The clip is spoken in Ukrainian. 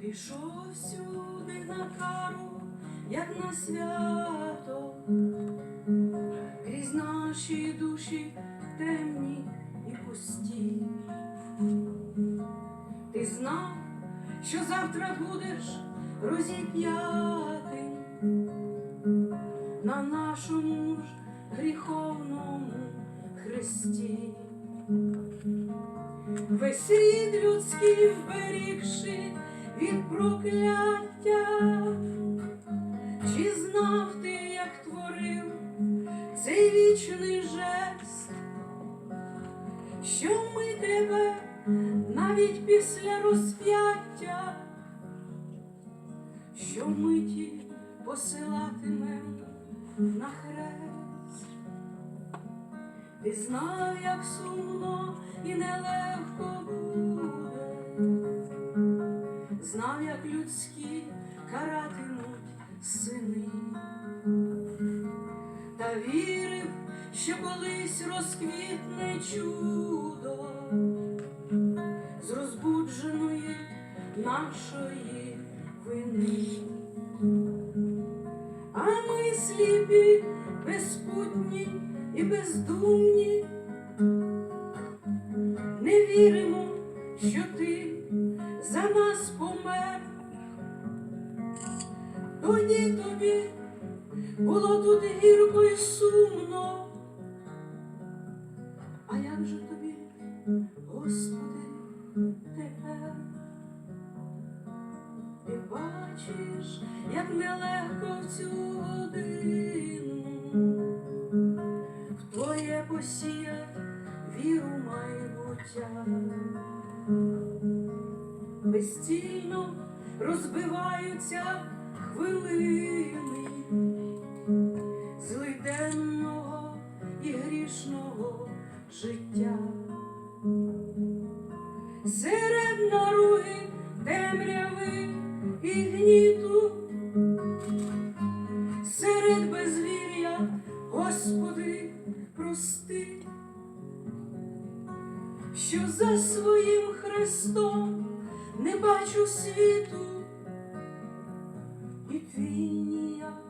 Ти йшов сюди на кару, як на свято, крізь наші душі темні і пусті. Ти знав, що завтра будеш розіп'ятий на нашому ж гріховному хресті. Весь рід людський вберігши від прокляття, чи знав ти, як творив цей вічний жест, що ми тебе навіть після розп'яття, що миті посилатимем на хрест. Ти знав, як сумно знав, як людські каратимуть сини, та вірив, що колись розквітне чудо з розбудженої нашої вини. А ми сліпі, безпутні і бездумні, не віримо, що ти за нас помер. Тоді тобі було тут гірко і сумно. А як же тобі, Господи, тепер? Ти бачиш, як нелегко в цю годину в твоє посіять віру майбуття. Безцільно розбиваються хвилини злиденного і грішного життя. Серед наруги темряви і гніту, серед безвір'я, Господи, прости, що за своїм Христом не бачу світу, і твій ніяк